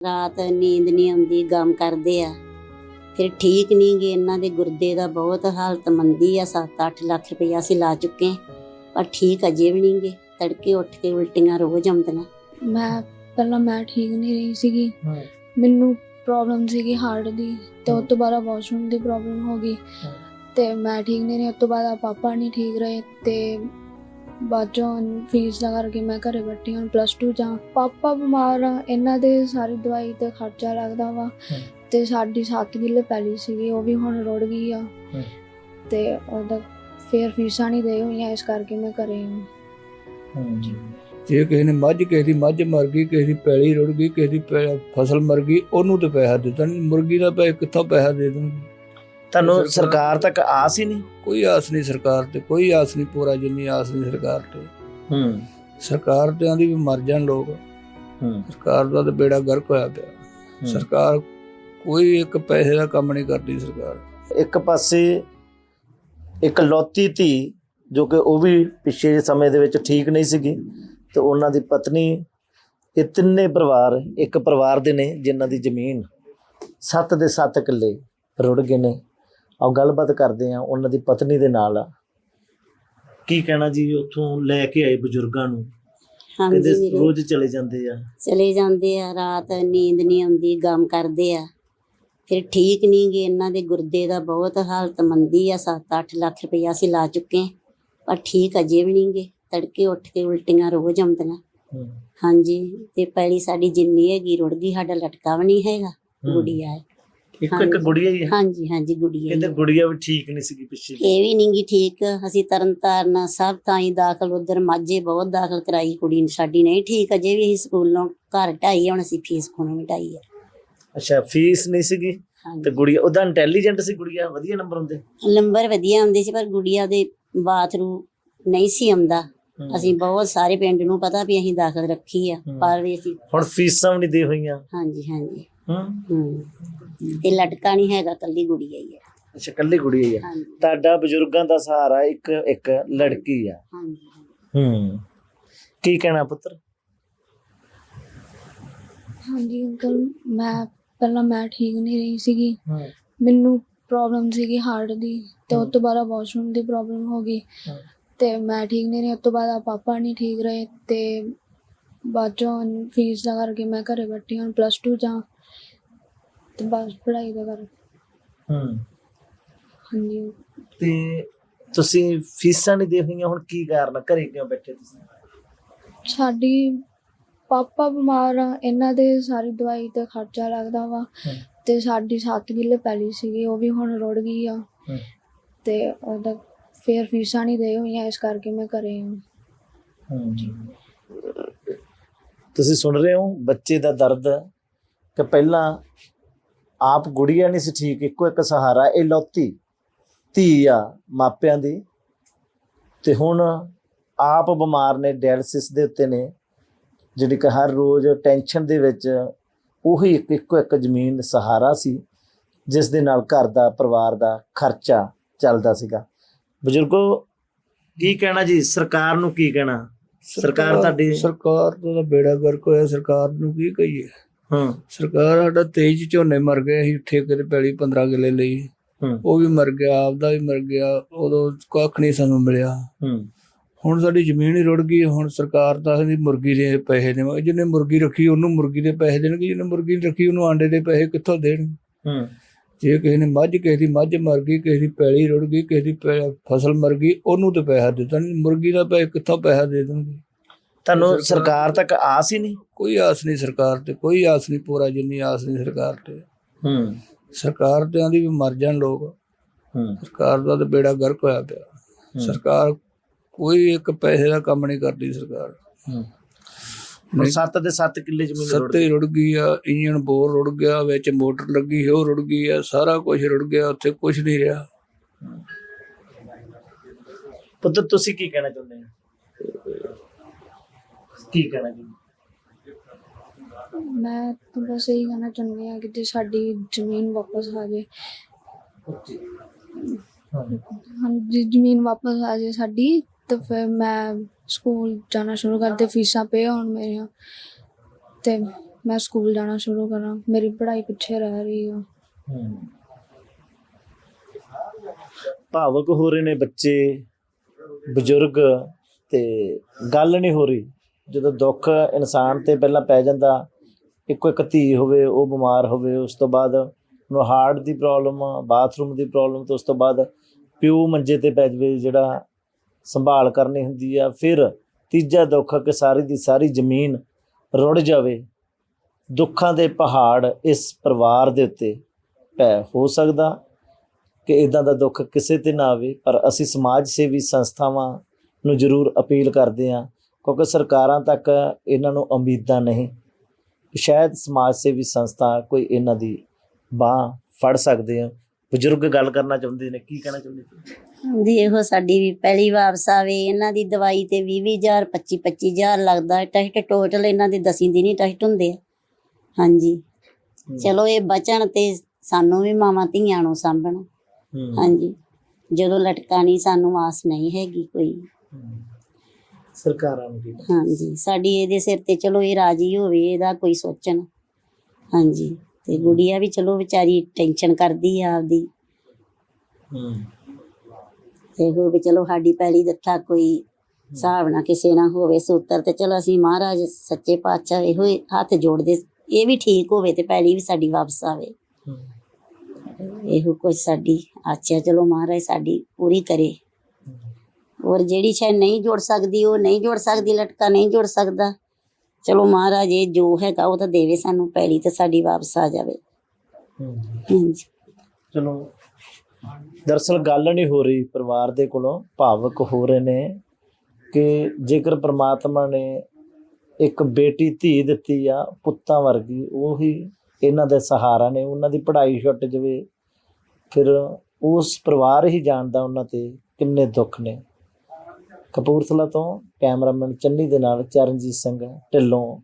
ਰਾਤ ਨੀਂਦ ਨਹੀਂ ਆਉਂਦੀ ਗਮ ਕਰਦੇ ਆ। ਫਿਰ ਠੀਕ ਨਹੀਂ ਗੇ ਇਹਨਾਂ ਦੇ ਗੁਰਦੇ ਦਾ ਬਹੁਤ ਹਾਲਤ ਮੰਦੀ ਆ 7-8 ਲੱਖ ਰੁਪਇਆ ਅਸੀਂ ਲਾ ਚੁੱਕੇ ਪਰ ਠੀਕ ਅਜੇ ਵੀ ਨਹੀਂ ਗੇ ਤੜਕੇ ਉੱਠ ਕੇ ਉਲਟੀਆਂ ਰੋਜ਼ ਆਉਂਦੀਆਂ। ਮੈਂ ਪਹਿਲਾਂ ਮੈਂ ਠੀਕ ਨਹੀਂ ਰਹੀ ਸੀਗੀ। ਮੈਨੂੰ ਪ੍ਰੋਬਲਮ ਸੀਗੀ ਹਾਰਟ ਦੀ ਤੇ ਉਸ ਤੋਂ ਬਾਅਦ ਵਾਸ਼ਰੂਮ ਦੀ ਪ੍ਰੋਬਲਮ ਹੋ ਗਈ। ਤੇ ਮੈਂ ਠੀਕ ਨਹੀਂ ਰਹੀ ਉਸ ਤੋਂ ਬਾਅਦ ਪਾਪਾ ਨਹੀਂ ਠੀਕ ਰਹੇ ਤੇ ਬਾਅਦ ਚੋਂ ਫੀਸ ਦਾ ਕਰਕੇ ਮੈਂ ਘਰੇ ਬੈਠੀ ਹਾਂ ਪਲੱਸ 2 ਜਾਂ ਪਾਪਾ ਬਿਮਾਰ ਆ ਇਹਨਾਂ ਦੇ ਸਾਰੀ ਦਵਾਈ ਤੇ ਖਰਚਾ ਲੱਗਦਾ ਵਾ ਤੇ ਸਾਡੀ 7 ਕਿੱਲੇ ਪੈਲੀ ਸੀਗੀ ਉਹ ਵੀ ਹੁਣ ਰੁੜ ਗਈ ਆ। ਤੇ ਉਹਦਾ ਫੇਰ ਫੀਸਾਂ ਨਹੀਂ ਦੇ ਹੋਈਆਂ ਇਸ ਕਰਕੇ ਮੈਂ ਘਰੇ ਹਾਂ ਜੇ ਕਿਸੇ ਨੇ ਮੱਝ ਕਿਸੇ ਦੀ ਮੱਝ ਮਰ ਗਈ ਕਿਸੇ ਦੀ ਪੈਲੀ ਰੁੜ ਗਈ ਕਿਸੇ ਦੀ ਫਸਲ ਮਰ ਗਈ ਉਹਨੂੰ ਤੇ ਪੈਸਾ ਦੇ ਦੇਣ ਮੁਰਗੀ ਦਾ ਪੈਸਾ ਕਿੱਥੋਂ ਪੈਸਾ ਦੇ ਦੇਣਗੇ? ਤੁਹਾਨੂੰ ਸਰਕਾਰ- ਤੱਕ ਆਸ ਹੀ ਨਹੀਂ? ਕੋਈ ਆਸ ਨਹੀਂ ਸਰਕਾਰ ਤੇ ਕੋਈ ਆਸ ਨਹੀਂ ਪੂਰਾ ਜਿੰਨੀ ਆਸ ਨਹੀਂ ਸਰਕਾਰ ਤੇ। ਹੂੰ। ਸਰਕਾਰ ਤੇ ਆਂਦੀ ਵੀ ਮਰ ਜਾਣ ਲੋਕ। ਹੂੰ। ਸਰਕਾਰ ਦਾ ਤੇ ਬੇੜਾ ਗਰਕ ਹੋਇਆ ਪਿਆ। ਸਰਕਾਰ ਕੋਈ ਇੱਕ ਪੈਸੇ ਦਾ ਕੰਮ ਨਹੀਂ ਕਰਦੀ ਸਰਕਾਰ। ਇੱਕ ਪਾਸੇ ਇੱਕ ਲੌਤੀ ਧੀ ਜੋ ਕਿ ਉਹ ਵੀ ਪਿਛਲੇ ਸਮੇਂ ਦੇ ਵਿੱਚ ਠੀਕ ਨਹੀਂ ਸੀਗੀ ਤੇ ਉਹਨਾਂ ਦੀ ਪਤਨੀ ਇਹ ਤਿੰਨੇ ਪਰਿਵਾਰ ਇੱਕ ਪਰਿਵਾਰ ਦੇ ਨੇ ਜਿਨ੍ਹਾਂ ਦੀ ਜ਼ਮੀਨ 7 ਦੇ 7 ਕਿੱਲੇ ਰੁੜ ਗਏ ਨੇ। ਆਓ ਗੱਲਬਾਤ ਕਰਦੇ ਆ ਉਹਨਾਂ ਦੀ ਪਤਨੀ ਦੇ ਨਾਲ। ਕੀ ਕਹਿਣਾ ਜੀ ਉੱਥੋਂ ਲੈ ਕੇ ਆਏ ਬਜ਼ੁਰਗਾਂ ਨੂੰ? ਹਾਂਜੀ ਵੀਰੇ। ਰੋਜ਼ ਚਲੇ ਜਾਂਦੇ ਆ। ਚਲੇ ਜਾਂਦੇ ਆ ਰਾਤ ਨੀਂਦ ਨਹੀਂ ਆਉਂਦੀ ਗਮ ਕਰਦੇ ਆ। ਫਿਰ ਠੀਕ ਨਹੀਂ ਗੇ ਇਹਨਾਂ ਦੇ ਗੁਰਦੇ ਦਾ ਬਹੁਤ ਹਾਲਤ ਮੰਦੀ ਆ 7-8 ਲੱਖ ਰੁਪਇਆ ਅਸੀਂ ਲਾ ਚੁੱਕੇ ਹਾਂ, ਪਰ ਠੀਕ ਅਜੇ ਵੀ ਨਹੀਂ ਗੇ ਤੜਕੇ ਉੱਠ ਕੇ ਉਲਟੀਆਂ ਰੋਜ਼ ਆਉਂਦੀਆਂ। ਹੂੰ। ਹਾਂਜੀ ਤੇ ਪਹਿਲੀ ਸਾਡੀ ਜਿੰਨੀ ਹੈਗੀ ਰੁੜ ਗਈ ਸਾਡਾ ਲਟਕਾ ਵੀ ਨਹੀਂ ਹੈਗਾ ਹੂੰ। ਗੁੜੀਆ ਹੈ ਇੱਕ ਇੱਕ ਹਾਂਜੀ। ਗੁੜੀਆ ਹੀ ਹੈ ਹਾਂਜੀ ਹਾਂਜੀ ਗੁੜੀਆ ਕਹਿੰਦੇ ਹੀ। ਗੁੜੀਆ ਵੀ ਠੀਕ ਨਹੀਂ ਸੀਗੀ ਪਿੱਛੇ ਇਹ ਵੀ ਨਹੀਂ ਗੀ ਠੀਕ। ਅਸੀਂ ਤਰਨ ਤਾਰਨ ਸਭ ਤਾਂ ਹੀ ਦਾਖਲ ਉਧਰ ਮਾਝੇ ਬਹੁਤ ਦਾਖਲ ਕਰਾਈ ਕੁੜੀ ਨੂੰ। ਸਾਡੀ ਨਹੀਂ ਠੀਕ ਅਜੇ ਵੀ ਅਸੀਂ ਸਕੂਲੋਂ ਘਰ ਢਾਈ ਹੁਣ ਅਸੀਂ ਫੀਸ ਖੁਣੋਂ ਵੀ ਢਾਈ ਹੈ ਅੱਛਾ ਫੀਸ ਨਹੀਂ ਸੀਗੀ? ਤੇ ਹਾਂਜੀ ਗੁੜੀਆ ਉਹਦਾ ਇੰਟੈਲੀਜੈਂਟ ਸੀ ਗੁੜੀਆ? ਵਧੀਆ ਨੰਬਰ ਹੁੰਦੇ? ਨੰਬਰ ਵਧੀਆ ਹੁੰਦੇ ਸੀ ਪਰ ਗੁੜੀਆ ਦੇ ਬਾਥਰੂਮ ਨਹੀਂ ਸੀ ਆਉਂਦਾ। ਅਸੀਂ ਬਹੁਤ ਸਾਰੇ ਪਿੰਡ ਨੂੰ ਪਤਾ ਵੀ ਅਸੀਂ ਦਾਖਲ ਰੱਖੀ ਆ। ਪਰ ਵੀ ਅਸੀਂ ਹੁਣ ਫੀਸਾਂ ਵੀ ਨਹੀਂ ਦੇ ਹੋਈਆਂ। ਹਾਂਜੀ ਹਾਂਜੀ। ਹੂੰ। ਤੇ ਲਟਕਾ ਨਹੀਂ ਹੈਗਾ ਕੱਲੀ ਗੁੜੀਆ ਹੀ ਹੈ ਅੱਛਾ ਕੱਲੀ ਗੁੜੀਆ ਹੀ ਆ। ਤੁਹਾਡਾ ਬਜ਼ੁਰਗਾਂ ਦਾ ਸਹਾਰਾ ਇੱਕ ਇੱਕ ਲੜਕੀ ਆ। ਹਾਂਜੀ ਹੂੰ। ਕੀ ਕਹਿਣਾ ਪੁੱਤਰ? ਹਾਂਜੀ ਅੰਕਲ ਮੈਂ ਪਹਿਲਾਂ ਮੈਂ ਠੀਕ ਨਹੀਂ ਰਹੀ ਸੀਗੀ। ਹੂੰ। ਮੈਨੂੰ ਪ੍ਰੋਬਲਮ ਸੀਗੀ ਹਾਰਟ ਦੀ ਤੇ ਉਸ ਤੋਂ ਬਾਅਦ ਵਾਸ਼ਰੂਮ ਦੀ ਪ੍ਰੋਬਲਮ ਹੋ ਗਈ। ਤੇ ਮੈਂ ਠੀਕ ਨਹੀਂ ਰਹੀ ਉਸ ਤੋਂ ਬਾਅਦ ਪਾਪਾ ਨਹੀਂ ਠੀਕ ਰਹੇ ਤੇ ਬਾਅਦ ਚੋਂ ਫੀਸ ਦਾ ਕਰਕੇ ਮੈਂ ਘਰੇ ਬੈਠੀ ਹਾਂ ਪਲੱਸ 2 ਜਾਂ ਤੇ ਬਸ ਪੜ੍ਹਾਈ ਦਾ ਕਰ ਹੂੰ। ਹਾਂਜੀ। ਤੇ ਤੁਸੀਂ ਫੀਸਾਂ ਨਹੀਂ ਦੇ ਹੋਈਆਂ ਹੁਣ ਕੀ ਕਾਰਨ ਘਰੇ ਕਿਉਂ ਬੈਠੇ ਤੁਸੀਂ? ਸਾਡੀ ਪਾਪਾ ਬਿਮਾਰ ਆ ਇਹਨਾਂ ਦੇ ਸਾਰੀ ਦਵਾਈ ਤੇ ਖਰਚਾ ਲੱਗਦਾ ਵਾ ਤੇ ਸਾਡੀ 7 ਕਿੱਲੇ ਪੈਲੀ ਸੀਗੀ ਉਹ ਵੀ ਹੁਣ ਰੁੜ ਗਈ ਆ। ਤੇ ਉਹਦਾ ਫਿਰ ਫੀਸਾਂ ਨਹੀਂ ਦੇ ਹੋਈਆਂ, ਇਸ ਕਰਕੇ ਮੈਂ ਘਰੇ ਹਾਂ ਤੁਸੀਂ ਸੁਣ ਰਹੇ ਹੋ, ਬੱਚੇ ਦਾ ਦਰਦ ਕਿ ਪਹਿਲਾਂ ਆਪ ਗੁੜੀਆ ਨਹੀਂ ਸੀ ਠੀਕ, ਇੱਕੋ ਇੱਕ ਸਹਾਰਾ, ਇਹ ਲੌਤੀ ਧੀ ਆ ਮਾਪਿਆਂ ਦੀ। ਤੇ ਹੁਣ ਆਪ ਬਿਮਾਰ ਨੇ, ਡਾਇਲਿਸਿਸ ਦੇ ਉੱਤੇ ਨੇ, ਜਿਹੜੀ ਕਿ ਹਰ ਰੋਜ਼ ਟੈਨਸ਼ਨ ਦੇ ਵਿੱਚ, ਉਹੀ ਇੱਕ, ਇੱਕੋ ਇੱਕ ਜ਼ਮੀਨ ਸਹਾਰਾ ਸੀ, ਜਿਸ ਦੇ ਨਾਲ ਘਰ ਦਾ, ਪਰਿਵਾਰ ਦਾ ਖਰਚਾ ਚੱਲਦਾ ਸੀਗਾ। ਬਜ਼ੁਰਗੋ ਕੀ ਕਹਿਣਾ ਜੀ? ਸਰਕਾਰ ਨੂੰ ਕੀ ਕਹਿਣਾ? ਸਰਕਾਰ ਤੁਹਾਡੀ- ਸਰਕਾਰ ਦਾ ਤਾਂ ਬੇੜਾ ਗਰਕ ਹੋਇਆ ਸਰਕਾਰ ਨੂੰ ਕੀ ਕਹੀਏ? ਹੂੰ। ਸਰਕਾਰ ਸਾਡਾ 23 ਚ ਝੋਨੇ ਮਰ ਗਏ ਅਸੀਂ ਠੇਕੇ ਤੇ ਪੈਲੀ 15 ਕਿੱਲੇ ਲਈ। ਉਹ ਵੀ ਮਰ ਗਿਆ ਆਪਦਾ ਵੀ ਮਰ ਗਿਆ ਉਦੋਂ ਕੱਖ ਨਹੀਂ ਸਾਨੂੰ ਮਿਲਿਆ। ਹੁਣ ਸਾਡੀ ਜ਼ਮੀਨ ਹੀ ਰੁੜ ਗਈ ਹੁਣ ਸਰਕਾਰ ਤਾਂ ਕਹਿੰਦੀ ਮੁਰਗੀ ਦੇ ਪੈਸੇ ਦੇਵਾਂਗੇ ਜਿਹਨੇ ਮੁਰਗੀ ਰੱਖੀ ਉਹਨੂੰ ਮੁਰਗੀ ਦੇ ਪੈਸੇ ਦੇਣਗੇ ਜਿਹਨੇ ਮੁਰਗੀ ਨਹੀਂ ਰੱਖੀ ਉਹਨੂੰ ਆਂਡੇ ਦੇ ਪੈਸੇ ਕਿੱਥੋਂ ਦੇਣਗੇ? ਹੂੰ। ਜੇ ਕਿਸੇ ਨੇ ਮੱਝ ਕਿਸੇ ਦੀ ਮੱਝ ਮਰ ਗਈ ਕਿਸੇ ਦੀ ਪੈਲੀ ਰੁੜ ਗਈ ਕਿਸੇ ਦੀ ਫਸਲ ਮਰ ਗਈ ਉਹਨੂੰ ਤੇ ਪੈਸਾ ਦੇ ਦੇਣ ਮੁਰਗੀ ਦਾ ਪੈਸੇ ਕਿੱਥੋਂ ਪੈਸਾ ਦੇ ਦੇਣਗੇ? ਤੁਹਾਨੂੰ ਸਰਕਾਰ ਤੱਕ ਆਸ ਹੀ ਨਹੀਂ? ਕੋਈ ਆਸ ਨਹੀਂ ਸਰਕਾਰ ਤੇ ਕੋਈ ਆਸ ਨਹੀਂ ਪੂਰਾ ਜਿੰਨੀ ਆਸ ਨਹੀਂ ਸਰਕਾਰ ਤੇ। ਹੂੰ। ਸਰਕਾਰ ਤੇ ਆਂਦੀ ਵੀ ਮਰ ਜਾਣ ਲੋਕ। ਹੂੰ। ਸਰਕਾਰ ਦਾ ਤੇ ਬੇੜਾ ਗਰਕ ਹੋਇਆ ਪਿਆ। ਸਰਕਾਰ ਕੋਈ ਇੱਕ ਪੈਸੇ ਦਾ ਕੰਮ ਨਹੀਂ ਕਰਦੀ ਸਰਕਾਰ। ਹੂੰ। ਨਹੀਂ। 7 ਦੇ 7 ਕਿੱਲੇ ਜ਼ਮੀਨ ਰੁੜ ਸੱਤੇ ਰੁੜ ਗਈ ਆ ਇੰਜਣ ਬੋਰ ਰੁੜ ਗਿਆ ਵਿੱਚ ਮੋਟਰ ਲੱਗੀ ਉਹ ਰੁੜ ਗਈ ਆ ਸਾਰਾ ਕੁਝ ਰੁੜ ਗਿਆ ਉੱਥੇ ਕੁਝ ਨਹੀਂ ਰਿਹਾ। ਪੁੱਤਰ ਤੁਸੀਂ ਕੀ ਕਹਿਣਾ ਚਾਹੁੰਦੇ ਹੋ? ਕੀ ਕਹਿਣਾ ਜੀ ਮੈਂ ਤਾਂ ਬਸ ਇਹੀ ਕਹਿਣਾ ਚਾਹੁੰਦੀ ਹਾਂ ਕਿ ਜੇ ਸਾਡੀ ਜ਼ਮੀਨ ਵਾਪਸ ਆ ਜਾਏ। ਹਾਂਜੀ ਜ਼ਮੀਨ ਵਾਪਸ ਆ ਜਾਏ ਸਾਡੀ। ਤਾਂ ਫਿਰ ਮੈਂ ਸਕੂਲ ਜਾਣਾ ਸ਼ੁਰੂ ਕਰ ਦੇ ਫੀਸਾਂ ਪੇ ਹੋਣ ਮੇਰੀਆਂ। ਤੇ ਮੈਂ ਸਕੂਲ ਜਾਣਾ ਸ਼ੁਰੂ ਕਰਾਂ, ਮੇਰੀ ਪੜ੍ਹਾਈ ਪਿੱਛੇ ਰਹਿ ਰਹੀ ਆ। ਭਾਵਕ ਹੋ ਰਹੇ ਨੇ ਬੱਚੇ, ਬਜ਼ੁਰਗ ਤੇ ਗੱਲ ਨਹੀਂ ਹੋ ਰਹੀ। ਜਦੋਂ ਦੁੱਖ ਇਨਸਾਨ ਤੇ ਪਹਿਲਾਂ ਪੈ ਜਾਂਦਾ, ਇੱਕੋ ਇੱਕ ਧੀ ਹੋਵੇ, ਉਹ ਬਿਮਾਰ ਹੋਵੇ, ਉਸ ਤੋਂ ਬਾਅਦ ਉਹਨੂੰ ਹਾਰਟ ਦੀ ਪ੍ਰੋਬਲਮ ਬਾਥਰੂਮ ਦੀ ਪ੍ਰੋਬਲਮ ਤੇ ਉਸ ਤੋਂ ਬਾਅਦ ਪਿਓ ਮੰਜੇ ਤੇ ਪੈ ਜਾਵੇ, ਜਿਹੜਾ ਸੰਭਾਲ ਕਰਨੀ ਹੁੰਦੀ ਆ, ਫਿਰ ਤੀਜਾ ਦੁੱਖ ਕਿ ਸਾਰੀ ਦੀ ਸਾਰੀ ਜ਼ਮੀਨ ਰੁੜ ਜਾਵੇ। ਦੁੱਖਾਂ ਦੇ ਪਹਾੜ ਇਸ ਪਰਿਵਾਰ ਦੇ ਉੱਤੇ ਪੈ ਹੋ ਸਕਦਾ ਕਿ ਇਦਾਂ ਦਾ ਦੁੱਖ ਕਿਸੇ ਤੇ ਨਾ ਆਵੇ, ਪਰ ਅਸੀਂ ਸਮਾਜ ਸੇਵੀ ਸੰਸਥਾਵਾਂ ਨੂੰ ਜ਼ਰੂਰ ਅਪੀਲ ਕਰਦੇ ਹਾਂ, ਕਿਉਂਕਿ ਸਰਕਾਰਾਂ ਤੱਕ ਇਹਨਾਂ ਨੂੰ ਉਮੀਦਾਂ ਨਹੀਂ ਸ਼ਾਇਦ ਸਮਾਜ ਸੇਵੀ ਸੰਸਥਾ ਕੋਈ ਇਹਨਾਂ ਦੀ ਬਾਹ ਫੜ ਸਕਦੇ ਆ। ਬਜ਼ੁਰਗ ਗੱਲ ਕਰਨਾ ਚਾਹੁੰਦੇ ਨੇ, ਕੀ ਕਹਿਣਾ ਚਾਹੁੰਦੇ ਦੀ ਇਹੋ ਸਾਡੀ ਵੀ ਪਹਿਲੀ ਵਾਪਸ ਆਵੇ ਇਹਨਾਂ ਦੀ ਦਵਾਈ ਤੇ 20000 25 25000 ਲੱਗਦਾ ਟੈਸਟ ਟੋਟਲ ਇਹਨਾਂ ਦੇ ਦਸੀਂ ਦੀ ਨਹੀਂ ਟੈਸਟ ਹੁੰਦੇ ਆ। ਹਾਂਜੀ। ਚਲੋ ਇਹ ਬਚਣ ਤੇ ਸਾਨੂੰ ਵੀ ਮਾਵਾਂ ਧੀਆਂ ਨੂੰ ਸਾਂਭਣ। ਹਾਂਜੀ। ਜਦੋਂ ਲਟਕਾ ਨਹੀਂ ਸਾਨੂੰ ਆਸ ਨਹੀਂ ਹੈਗੀ ਕੋਈ। ਸਰਕਾਰਾਂ ਨੂੰ ਹਾਂਜੀ। ਸਾਡੀ ਇਹਦੇ ਸਿਰ ਤੇ ਚਲੋ ਇਹ ਰਾਜੀ ਹੋਵੇ ਇਹਦਾ ਕੋਈ ਸੋਚਣ। ਹਾਂਜੀ। ਤੇ ਗੁੜੀਆ ਵੀ ਚਲੋ ਵਿਚਾਰੀ ਟੈਨਸ਼ਨ ਕਰਦੀ ਆ ਆਪਦੀ। ਹੂੰ। ਤੇ ਹੋ ਵੀ ਚਲੋ ਸਾਡੀ ਪਹਿਲੀ ਦਿੱਤਾ ਕੋਈ ਹਿਸਾਬ ਨਾ ਕਿਸੇ ਨਾ ਹੋਵੇ ਸੂਤਰ ਤੇ ਚਲੋ ਅਸੀਂ ਮਹਾਰਾਜ ਸੱਚੇ ਪਾਤਸ਼ਾਹ ਇਹੋ ਹੀ ਹੱਥ ਜੋੜਦੇ ਇਹ ਵੀ ਠੀਕ ਹੋਵੇ ਤੇ ਪਹਿਲੀ ਵੀ ਸਾਡੀ ਵਾਪਸ ਆਵੇ। ਇਹੋ ਕੁਝ ਸਾਡੀ ਆਚਾ ਚਲੋ ਮਹਾਰਾਜ ਸਾਡੀ ਪੂਰੀ ਕਰੇ। ਔਰ ਜਿਹੜੀ ਸ਼ੈ ਨਹੀਂ ਜੋੜ ਸਕਦੀ ਉਹ ਨਹੀਂ ਜੋੜ ਸਕਦੀ ਲਟਕਾ ਨਹੀਂ ਜੋੜ ਸਕਦਾ। ਚਲੋ ਮਹਾਰਾਜ ਇਹ ਜੋ ਹੈਗਾ ਉਹ ਤਾਂ ਦੇਵੇ ਸਾਨੂੰ ਪਹਿਲੀ ਤੇ ਸਾਡੀ ਵਾਪਸ ਆ ਜਾਵੇ। ਹਾਂਜੀ। ਚਲੋ ਦਰਸਲ ਗੱਲ ਨਹੀਂ ਹੋ ਰਹੀ, ਪਰਿਵਾਰ ਦੇ ਕੋਲੋਂ ਭਾਵਕ ਹੋ ਰਹੇ ਨੇ ਕਿ ਜੇਕਰ ਪ੍ਰਮਾਤਮਾ ਨੇ ਇੱਕ ਬੇਟੀ ਧੀ ਦਿੱਤੀ ਆ, ਪੁੱਤਾਂ ਵਰਗੀ, ਉਹੀ ਇਹਨਾਂ ਦੇ ਸਹਾਰਾ ਨੇ, ਉਹਨਾਂ ਦੀ ਪੜ੍ਹਾਈ ਛੁੱਟ ਜਵੇ, ਫਿਰ ਉਸ ਪਰਿਵਾਰ ਹੀ ਜਾਣਦਾ ਉਹਨਾਂ ਤੇ ਕਿੰਨੇ ਦੁੱਖ ਨੇ। ਕਪੂਰਥਲਾ ਤੋਂ ਕੈਮਰਾਮੈਨ ਚੰਨੀ ਦੇ ਨਾਲ ਚਰਨਜੀਤ ਸਿੰਘ ਢਿੱਲੋਂ